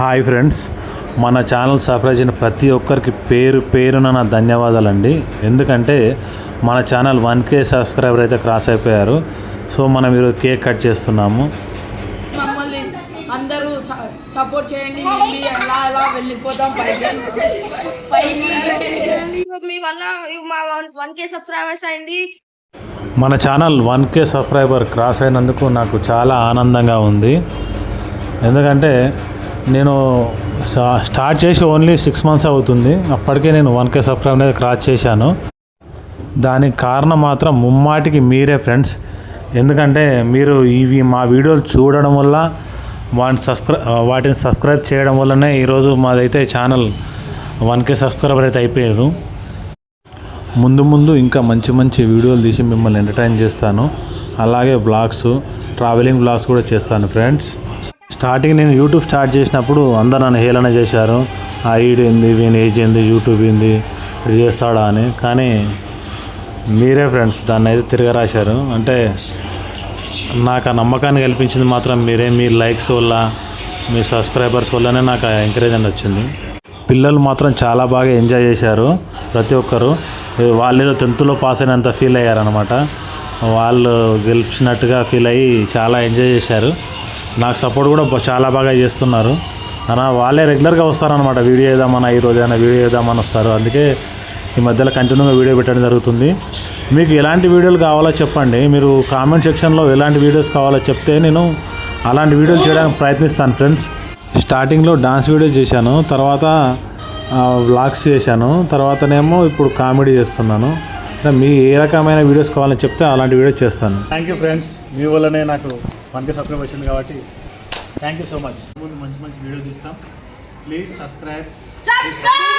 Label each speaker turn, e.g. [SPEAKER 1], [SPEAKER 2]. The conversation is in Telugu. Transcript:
[SPEAKER 1] హాయ్ ఫ్రెండ్స్ మన ఛానల్ సబ్స్క్రైబ్ చేసిన ప్రతి ఒక్కరికి పేరు పేరున నా ధన్యవాదాలండి. ఎందుకంటే మన ఛానల్ వన్ కే సబ్స్క్రైబర్ అయితే క్రాస్ అయిపోయారు. సో మనం ఈరోజు కేక్ కట్ చేస్తున్నాము.
[SPEAKER 2] మమ్మల్ని అందరూ స- సపోర్ట్ చేయండి. మేము ఎలా ఎలా వెళ్ళిపోతాం పైకి. పైకి.
[SPEAKER 3] మీ వల్ల మా వన్ కే సబ్స్క్రైబర్స్ అయింది.
[SPEAKER 1] మన channel one K subscriber cross అయినందుకు నాకు చాలా ఆనందంగా ఉంది. ఎందుకంటే నేను స్టార్ట్ చేసి ఓన్లీ సిక్స్ మంత్స్ అవుతుంది. అప్పటికే నేను వన్ కే సబ్స్క్రైబ్ అనేది క్రాస్ చేశాను. దానికి కారణం మాత్రం ముమ్మాటికి మీరే ఫ్రెండ్స్. ఎందుకంటే మీరు ఇవి మా వీడియోలు చూడడం వల్ల వాటిని సబ్స్క్రై వాటిని సబ్స్క్రైబ్ చేయడం వల్లనే ఈరోజు మాదైతే ఛానల్ వన్ కే సబ్స్క్రైబర్ అయితే అయిపోయారు. ముందు ముందు ఇంకా మంచి మంచి వీడియోలు తీసి మిమ్మల్ని ఎంటర్టైన్ చేస్తాను. అలాగే బ్లాగ్స్ ట్రావెలింగ్ బ్లాగ్స్ కూడా చేస్తాను ఫ్రెండ్స్. స్టార్టింగ్ నేను యూట్యూబ్ స్టార్ట్ చేసినప్పుడు అందరు నన్ను హేళన చేశారు. ఆ ఈడు ఏంది వీని ఏజ్ ఏంది యూట్యూబ్ ఏంది ఇది చేస్తాడా అని. కానీ మీరే ఫ్రెండ్స్ దాన్ని అయితే తిరగరాశారు. అంటే నాకు ఆ నమ్మకాన్ని కల్పించింది మాత్రం మీరే. మీ లైక్స్ వల్ల మీ సబ్స్క్రైబర్స్ వల్లనే నాకు ఎంకరేజ్మెంట్ వచ్చింది. పిల్లలు మాత్రం చాలా బాగా ఎంజాయ్ చేశారు ప్రతి ఒక్కరు. వాళ్ళు ఏదో టెన్త్లో పాస్ అయినంత ఫీల్ అయ్యారనమాట వాళ్ళు గెలిచినట్టుగా ఫీల్ అయ్యి చాలా ఎంజాయ్ చేశారు. నాకు సపోర్ట్ కూడా చాలా బాగా చేస్తున్నారు. అన్న వాళ్ళే రెగ్యులర్గా వస్తారనమాట వీడియో వేద్దామన్నా ఈరోజు ఏదైనా వీడియో వేద్దామని వస్తారు. అందుకే ఈ మధ్యలో కంటిన్యూగా వీడియో పెట్టడం జరుగుతుంది. మీకు ఎలాంటి వీడియోలు కావాలో చెప్పండి. మీరు కామెంట్ సెక్షన్లో ఎలాంటి వీడియోస్ కావాలో చెప్తే నేను అలాంటి వీడియోలు చేయడానికి ప్రయత్నిస్తాను ఫ్రెండ్స్ స్టార్టింగ్లో డాన్స్ వీడియో చేశాను. తర్వాత వ్లాగ్స్ చేశాను. తర్వాతనేమో ఇప్పుడు కామెడీ చేస్తున్నాను. మీ ఏ రకమైన వీడియోస్ కావాలని చెప్తే అలాంటి వీడియోస్ చేస్తాను. థ్యాంక్ యూ ఫ్రెండ్స్ మీ వల్లనే నాకు వన్కే సబ్స్క్రైబ్ వచ్చింది కాబట్టి థ్యాంక్ యూ సో మచ్ ముందు మంచి మంచి వీడియో తీస్తాం. Please subscribe
[SPEAKER 3] subscribe